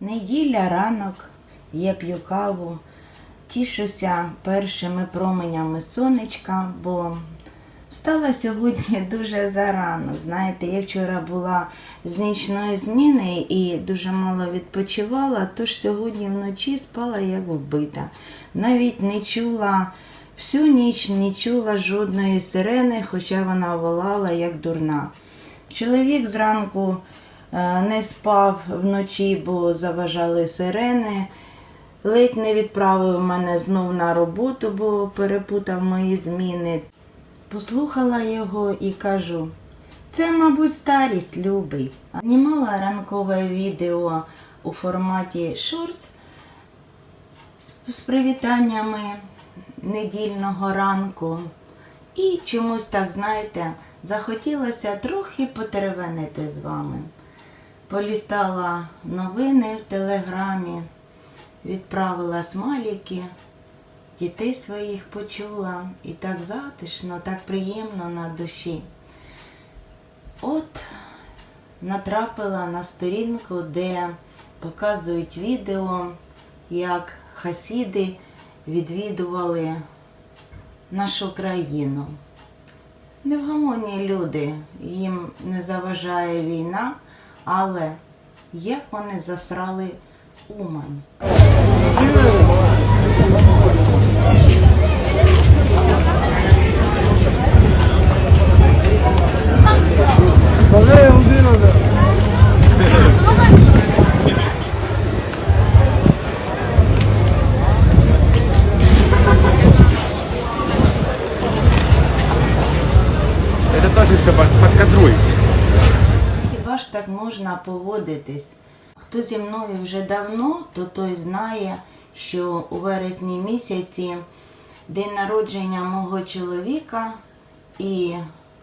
Неділя ранок, я п'ю каву, тішуся першими променями сонечка, бо встала сьогодні дуже зарано. Знаєте, я вчора була з нічної зміни і дуже мало відпочивала, тож сьогодні вночі спала як вбита. Навіть не чула всю ніч, не чула жодної сирени, хоча вона волала як дурна. Чоловік зранку не спав вночі, бо заважали сирени. Ледь не відправив мене знов на роботу, бо перепутав мої зміни. Послухала його і кажу, це, мабуть, старість, любий. Знімала ранкове відео у форматі шорс з привітаннями недільного ранку. І чомусь так, знаєте, захотілося трохи потеревенити з вами. Полістала новини в телеграмі, відправила смайлики, дітей своїх почула і так затишно, так приємно на душі. От натрапила на сторінку, де показують відео, як хасіди відвідували нашу країну. Невгамонні люди, їм не заважає війна, але як вони засрали Умань. Ж так можна поводитись? Хто зі мною вже давно, то той знає, що у вересні місяці день народження мого чоловіка, і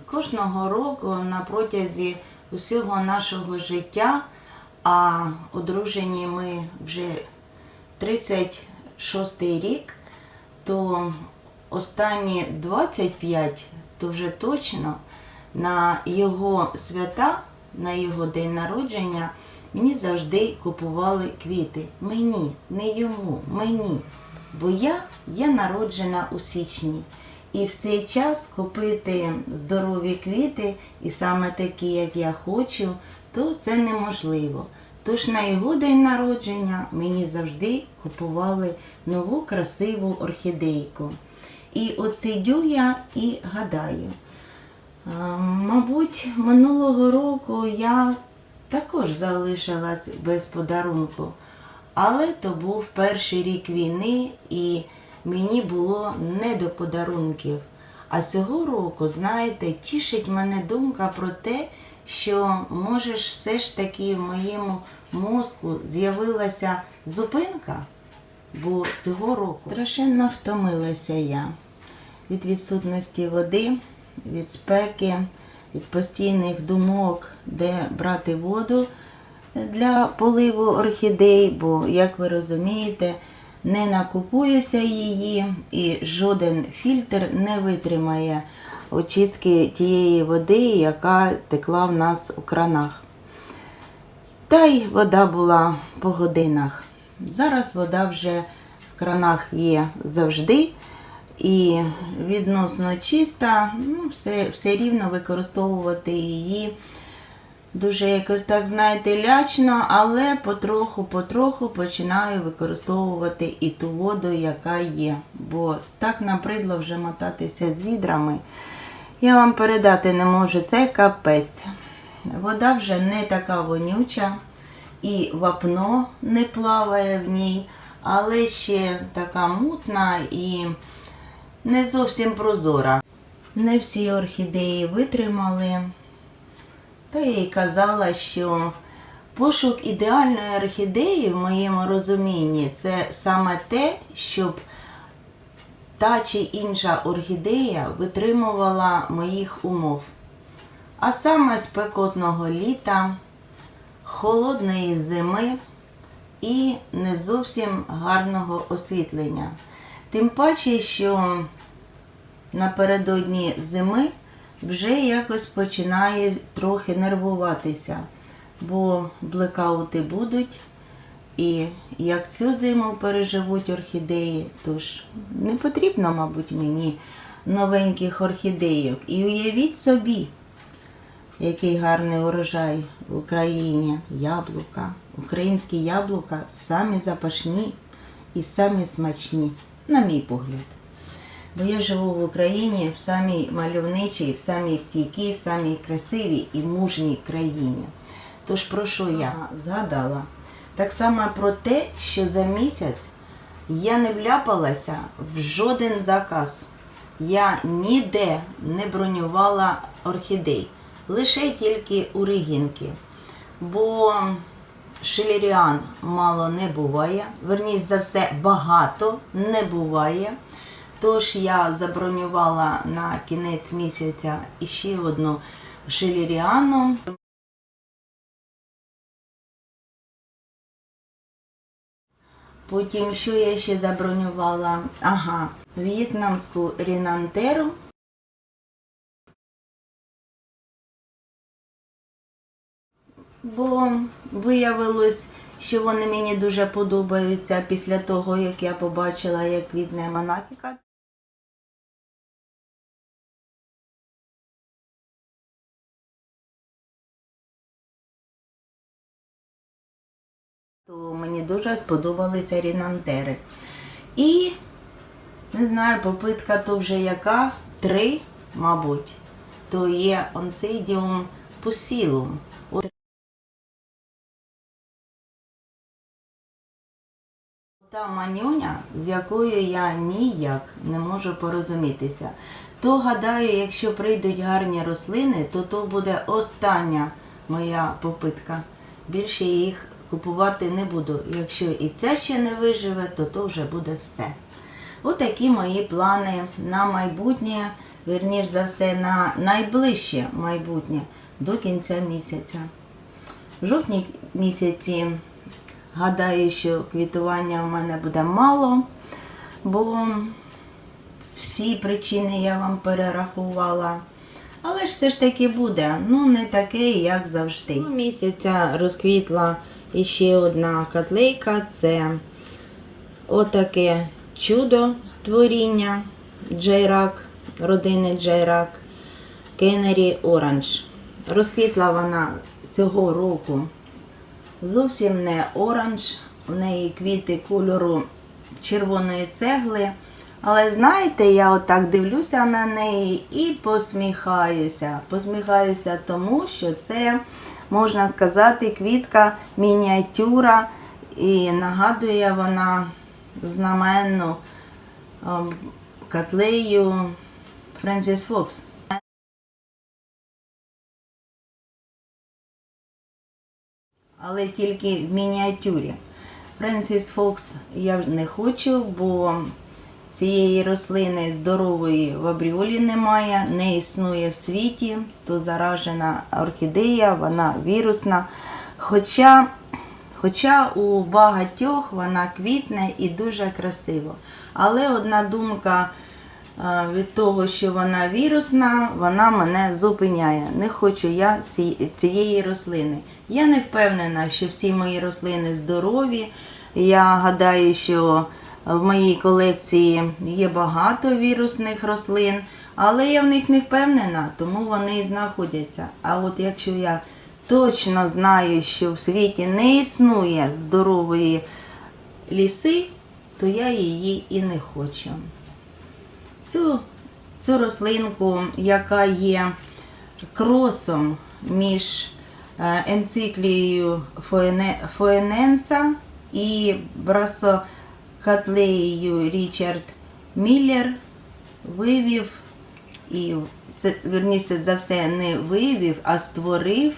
кожного року на протязі усього нашого життя, а одружені ми вже 36 рік, то останні 25, то вже точно на його свята, на його день народження, мені завжди купували квіти. Мені, не йому, мені. Бо я є народжена у січні. І в цей час купити здорові квіти, і саме такі, як я хочу, то це неможливо. Тож на його день народження мені завжди купували нову красиву орхідейку. І от сидю я і гадаю. А, Мабуть, минулого року я також залишилась без подарунку, але то був перший рік війни і мені було не до подарунків. А цього року, знаєте, тішить мене думка про те, що можеш все ж таки в моєму мозку з'явилася зупинка, бо цього року страшенно втомилася я від відсутності води, від спеки, від постійних думок, де брати воду для поливу орхідей, бо, як ви розумієте, не накупуюся її і жоден фільтр не витримає очистки тієї води, яка текла в нас у кранах. Та й вода була по годинах. Зараз вода вже в кранах є завжди і відносно чиста, ну, все, все рівно використовувати її дуже якось так, знаєте, лячно, але потроху-потроху починаю використовувати і ту воду, яка є. Бо так набридло вже мотатися з відрами. Я вам передати не можу, це капець. Вода вже не така вонюча, і вапно не плаває в ній, але ще така мутна і не зовсім прозора. Не всі орхідеї витримали. Та я й казала, що пошук ідеальної орхідеї, в моєму розумінні, це саме те, щоб та чи інша орхідея витримувала моїх умов. А саме спекотного літа, холодної зими і не зовсім гарного освітлення. Тим паче, що напередодні зими вже якось починає трохи нервуватися, бо блекаути будуть, і як цю зиму переживуть орхідеї, тож не потрібно, мабуть, мені новеньких орхідейок. І уявіть собі, який гарний урожай в Україні. Яблука. Українські яблука самі запашні і самі смачні, на мій погляд. Бо я живу в Україні в самій мальовничій, в самій стійкій, в самій красивій і мужній країні. Тож про що я згадала? Так само про те, що за місяць я не вляпалася в жоден заказ. Я ніде не бронювала орхідей, лише тільки у Регінки. Бо шилеріан мало не буває, верніше за все, багато не буває. Тож я забронювала на кінець місяця іще одну шилеріану. Потім що я ще забронювала? Ага, в'єтнамську рінантеру. Бо виявилось, що вони мені дуже подобаються після того, як я побачила, як квітне монахіка. То мені дуже сподобалися рінантери. І не знаю, попитка то вже яка? Три, мабуть. То є онсидіум пусілум. От Та манюня, з якою я ніяк не можу порозумітися. То гадаю, якщо прийдуть гарні рослини, то то буде остання моя попитка. Більше їх купувати не буду. Якщо і ця ще не виживе, то то вже буде все. Отакі мої плани на майбутнє, верніш за все, на найближче майбутнє до кінця місяця. В жовтні місяці гадаю, що квітування в мене буде мало, бо всі причини я вам перерахувала. Але ж все ж таки буде, ну не таке, як завжди. Місяця розквітла іще одна котлейка, це отаке чудо творіння Джейрак, родини Джейрак, Кеннері Оранж. Розквітла вона цього року зовсім не оранж, у неї квіти кольору червоної цегли. Але знаєте, я отак дивлюся на неї і посміхаюся. Посміхаюся тому, що це, можна сказати, квітка мініатюра. І нагадує вона знаменну ем, котлею Френсіс Фокс. але тільки в мініатюрі. Френсіс Фокс я не хочу, бо цієї рослини здорової в абріолі немає, не існує в світі, то заражена орхідея, вона вірусна. Хоча, хоча у багатьох вона квітне і дуже красиво. Але одна думка е, від того, що вона вірусна, вона мене зупиняє. Не хочу я цієї рослини. Я не впевнена, що всі мої рослини здорові. Я гадаю, що в моїй колекції є багато вірусних рослин, але я в них не впевнена, тому вони і знаходяться. А от якщо я точно знаю, що в світі не існує здорової ліси, то я її і не хочу. Цю, цю рослинку, яка є кросом між е, енциклією Фоененса і брасокатлеєю Річард Міллер вивів і це верніше за все не вивів, а створив,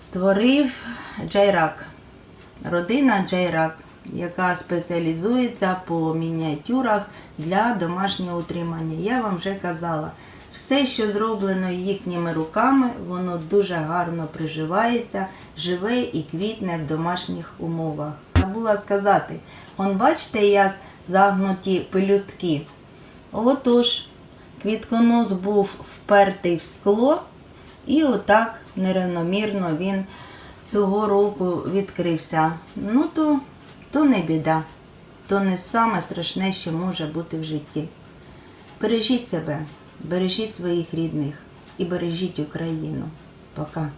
створив Джайрак. Родина Джайрак, яка спеціалізується по мініатюрах для домашнього утримання. Я вам вже казала, все, що зроблено їхніми руками, воно дуже гарно приживається, живе і квітне в домашніх умовах. Забула сказати, он бачите, як загнуті пелюстки. Отож, квітконос був впертий в скло, і отак нерівномірно він цього року відкрився, ну то, то не біда. То не саме страшне, що може бути в житті. Бережіть себе, бережіть своїх рідних і бережіть Україну. Пока.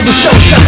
不受伤。